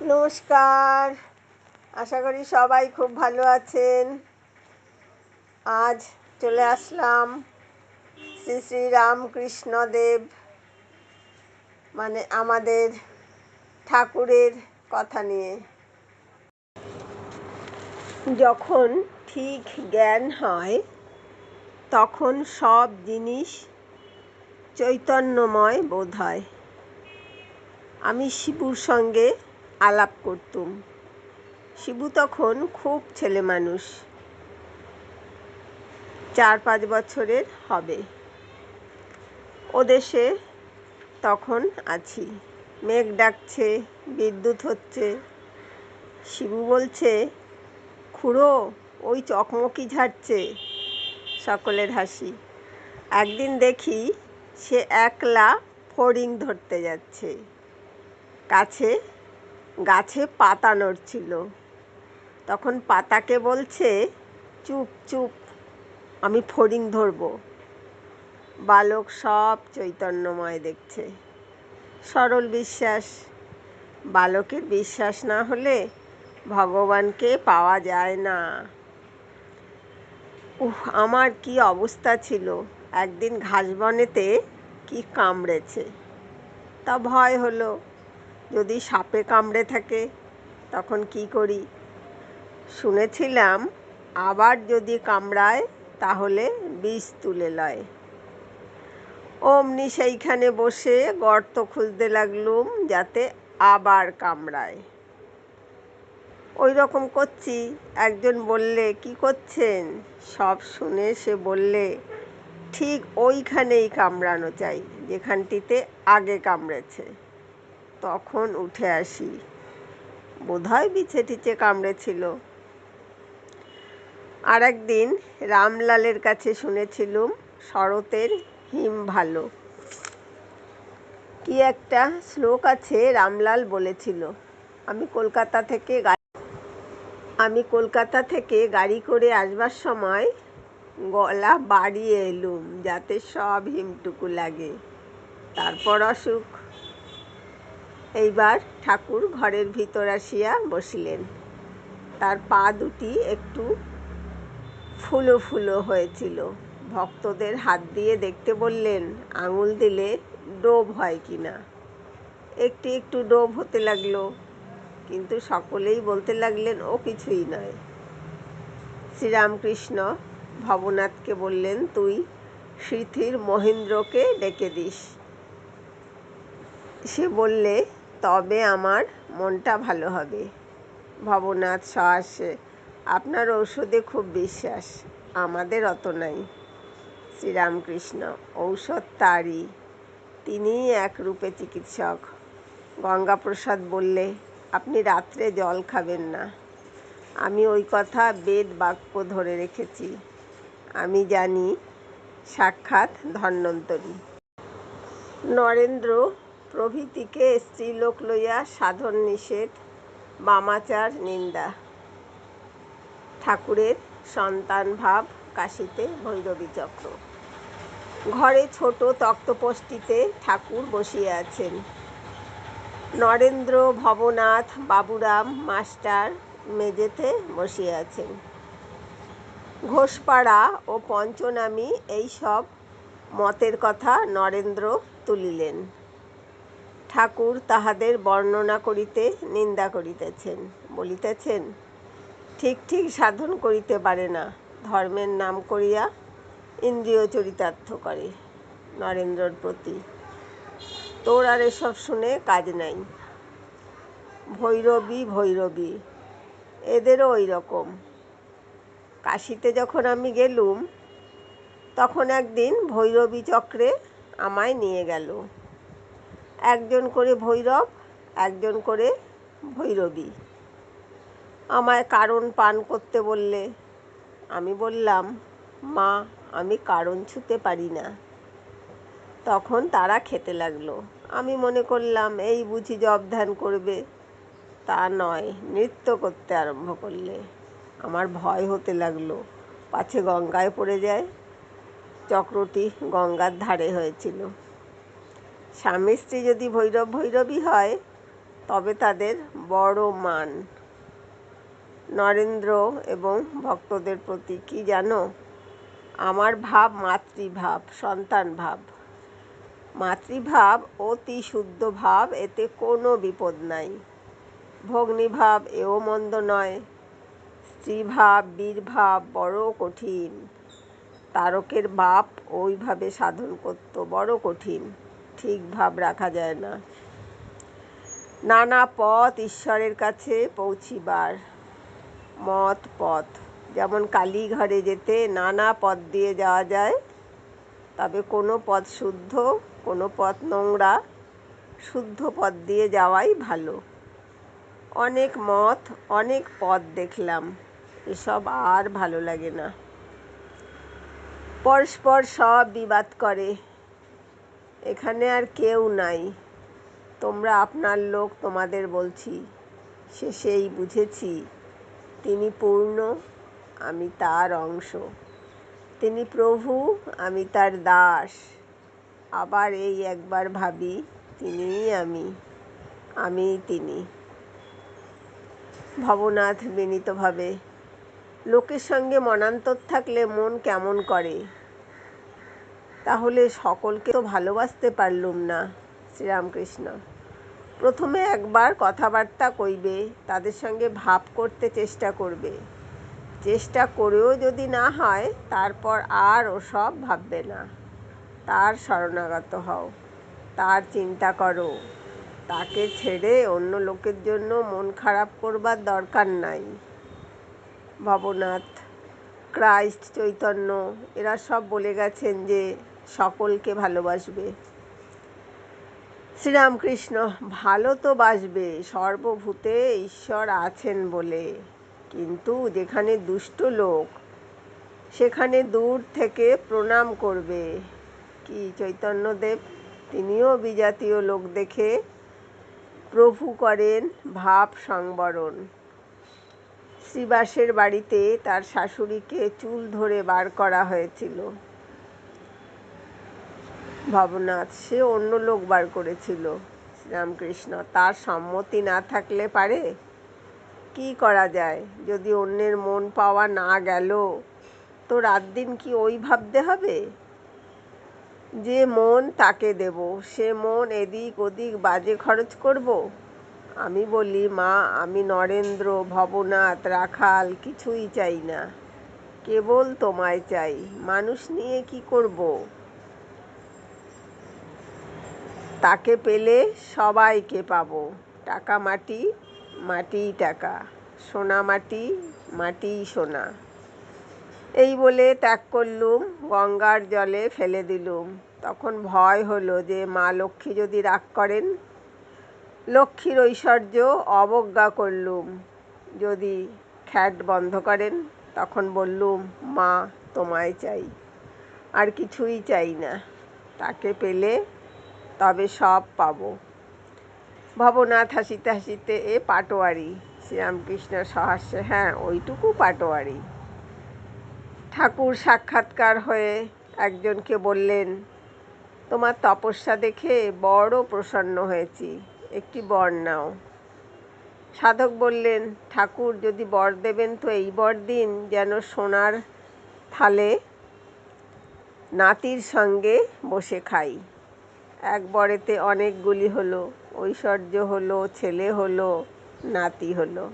নমস্কার। আশা করি সবাই খুব ভালো আছেন। আজ চলে আসলাম শ্রী শ্রী রামকৃষ্ণদেব মানে আমাদের ঠাকুরের কথা নিয়ে। যখন ঠিক জ্ঞান হয়, তখন সব জিনিস চৈতন্যময় বোধ হয়। আমি শিবুর সঙ্গে আলাপ করতুম। শিবু তখন খুব ছেলে মানুষ। চার পাঁচ বছরের হবে। ও দেশে তখন আছি। মেঘ ডাকছে, বিদ্যুৎ হচ্ছে। শিবু বলছে, খুড়ো, ওই চকমকি ঝাড়ছে। সকলের হাসি। একদিন দেখি সে একলা ফড়িং ধরতে যাচ্ছে। কাছে গাছে পাতা নড়ছিল। তখন পাতাকে বলছে, চুপ চুপ, আমি ফড়িং ধরব। বালক সব চৈতন্যময় দেখছে। সরল বিশ্বাস, বালকের বিশ্বাস না হলে ভগবানকে পাওয়া যায় না। উহ, আমার কি অবস্থা ছিল? একদিন ঘাসবনেতে কি কামড়েছে? তা ভয় হলো। যদি সাপে কামড়ে থাকে, তখন কি করি? শুনেছিলাম, আবার যদি কামড়ায়, তাহলে বিষ তুলে লয়। অমনি সেইখানে বসে গর্ত খুঁজতে লাগলুম, যাতে আবার কামড়ায়। ওই রকম করছি। একজন বললে, কি করছেন? সব শুনে সে বললে, ঠিক ওইখানেই কামড়ানো চাই, যেখানটিতে আগে কামড়েছে। তখন উঠে আসি। বোধহয় বিছে টিচে কামড়েছিল। আর একদিন রামলালের কাছে শুনেছিলুম শরতের হিম ভালো। কি একটা শ্লোক আছে রামলাল বলেছিল, আমি কলকাতা থেকে আমি কলকাতা থেকে গাড়ি করে আসবার সময় গলা বাড়িয়ে এলুম, যাতে সব হিমটুকু লাগে। তারপর অসুখ। এইবার ঠাকুর ঘরের ভিতর আসিয়া বসিলেন। তার পা দুটি একটু ফুলো ফুলো হয়েছিল। ভক্তদের হাত দিয়ে দেখতে বললেন, আঙুল দিলে ডোব হয় কি না? একটু একটু ডোব হতে লাগল, কিন্তু সকলেই বলতে লাগলেন, ও কিছুই নয়। শ্রীরামকৃষ্ণ ভবনাথকে বললেন, তুই স্মৃতির মহেন্দ্রকে ডেকে দিস। সে বললে তবে আমার মনটা ভালো হবে। ভবনাথ সহাসে আপনার ঔষধে খুব বিশ্বাস, আমাদের অত নাই। শ্রীরামকৃষ্ণ, ঔষধ তারই, তিনিই এক রূপে চিকিৎসক। গঙ্গাপ্রসাদ বললে, আপনি রাত্রে জল খাবেন না। আমি ওই কথা বেদ বাক্য ধরে রেখেছি। আমি জানি, সাক্ষাৎ ধন্বন্তরী। নরেন্দ্র প্রভৃতিকে স্ত্রীলোক লইয়া সাধন নিষেধ, বামাচার নিন্দা। ঠাকুরের সন্তান ভাব কাশিতে ভৈরবী চক্র ঘরে ছোট তক্তপোষ্টিতে ঠাকুর বসিয়ে আছেন। নরেন্দ্র ভবনাথ বাবুরাম মাস্টার মেজেতে বসিয়ে আছেন। ঘোষপাড়া ও পঞ্চনামী এইসব মতের কথা নরেন্দ্র তুলিলেন। ঠাকুর তাহাদের বর্ণনা করিতে নিন্দা করিতেছেন, বলিতেছেন, ঠিক ঠিক সাধন করিতে পারে না, ধর্মের নাম করিয়া ইন্দ্রিয় চরিতার্থ করে নরেন্দ্রর প্রতি। তোর আর এসব শুনে কাজ নাই। ভৈরবী ভৈরবী, এদেরও ওই রকম। কাশিতে যখন আমি গেলুম, তখন একদিন ভৈরবী চক্রে আমায় নিয়ে গেল। একজন করে ভৈরব, একজন করে ভৈরবী। আমায় কারণ পান করতে বললে, আমি বললাম, মা, আমি কারণ ছুতে পারি না। তখন তারা খেতে লাগল। আমি মনে করলাম, এই বুঝি জব ধ্যান করবে। তা নয়, নৃত্য করতে আরম্ভ করলে। আমার ভয় হতে লাগল। পাছে গঙ্গায় পড়ে যায়। চক্রটি গঙ্গার ধারে হয়েছিল। স্বামী স্ত্রী যদি ভৈরব ভৈরবী হয়, তবে তাদের বড় মান। নরেন্দ্র এবং ভক্তদের প্রতি কি জানো আমার ভাব, মাতৃভাব, সন্তান ভাব। মাতৃভাব অতি শুদ্ধ ভাব, এতে কোনো বিপদ নাই। ভগ্নীভাব এও মন্দ নয়। স্ত্রীভাব, বীরভাব বড় কঠিন। তারকের বাপ ওইভাবে সাধন করত বড় কঠিন। ঠিক ভাব রাখা যায় না। নানা পথ ঈশ্বরের কাছে পৌঁছিবার মত পথ। যেমন কালীঘরে যেতে নানা পথ দিয়ে যাওয়া যায়, তবে কোনো পথ শুদ্ধ, কোনো পথ নোংরা, শুদ্ধ পথ দিয়ে যাওয়াই ভালো। অনেক মত, অনেক পথ দেখলাম, এসব আর ভালো লাগে না। পরস্পর সব বিবাদ করে এখানে আর কেউ নাই। তোমরা আপনার লোক তোমাদের বলছি, শেষেই বুঝেছি, তিনি পূর্ণ, আমি তার অংশ। তিনি প্রভু, আমি তার দাস। আবার এই একবার ভাবি, তিনিই আমি আমি তিনি। ভবনাথ বিনীতভাবে, লোকের সঙ্গে মনান্তর থাকলে মন কেমন করে? তাহলে সকলকে তো ভালোবাসতে পারলুম না, শ্রীরামকৃষ্ণ। প্রথমে একবার কথাবার্তা কইবে, তাদের সঙ্গে ভাব করতে চেষ্টা করবে। চেষ্টা করেও যদি না হয়, তারপর আর ওসব ভাববে না। তার শরণাগত হও, তার চিন্তা করো। তাকে ছেড়ে অন্য লোকের জন্য মন খারাপ করবার দরকার নাই। ভবনাথ ক্রাইস্ট চৈতন্য, এরা সব বলে গেছেন যে সকলকে ভালোবাসবে। শ্রীরামকৃষ্ণ, ভালো তো বাসবে, সর্বভূতে ঈশ্বর আছেন বলে। কিন্তু যেখানে দুষ্ট লোক, সেখানে দূর থেকে প্রণাম করবে। কি চৈতন্যদেব, তিনিও বিজাতীয় লোক দেখে প্রভু করেন ভাব সংবরণ। শ্রীবাসের বাড়িতে তার শাশুড়িকে চুল ধরে বার করা হয়েছিল। ভবনাথ, সে অন্য লোক বার করেছিল। শ্রীরামকৃষ্ণ, তার সম্মতি না থাকলে পারে? কি করা যায়? যদি অন্যের মন পাওয়া না গেল, তো রাত দিন কি ওই ভাবতে হবে? যে মন তাকে দেব, সে মন এদিক ওদিক বাজে খরচ করব? আমি বলি, মা, আমি নরেন্দ্র, ভবনাথ, রাখাল কিছুই চাই না। কেবল তোমায় চাই। মানুষ নিয়ে কি করব? তাকে পেলে সবাইকে পাবো। টাকা মাটি মাটি টাকা। সোনা মাটি মাটি সোনা। এই বলে ত্যাগ করলুম, গঙ্গার জলে ফেলে দিলুম। তখন ভয় হলো যে, মা লক্ষ্মী যদি রাগ করেন লক্ষ্মীর ঐশ্বর্য অবজ্ঞা করলুম। যদি খ্যাট বন্ধ করেন, তখন বললুম, মা, তোমায় চাই। আর কিছুই চাই না। তাকে পেলে তবে সব পাব। ভবনাথ হাসিতে হাসিতে, এ পাটোয়ারি, শ্রীরামকৃষ্ণ সহাস্যে হ্যাঁ ওইটুকু পাটোয়ারি। ঠাকুর সাক্ষাৎকার হয়ে একজনকে বললেন, তোমার তপস্যা দেখে বড় প্রসন্ন হয়েছি। একটি বর নাও। সাধক বললেন, ঠাকুর, যদি বর দেবেন তো এই বর দিন যেন সোনার থালে নাতির সঙ্গে বসে খাই। এক বরেতে অনেকগুলি হলো, ঐশ্বর্য হলো, ছেলে হলো, নাতি হলো।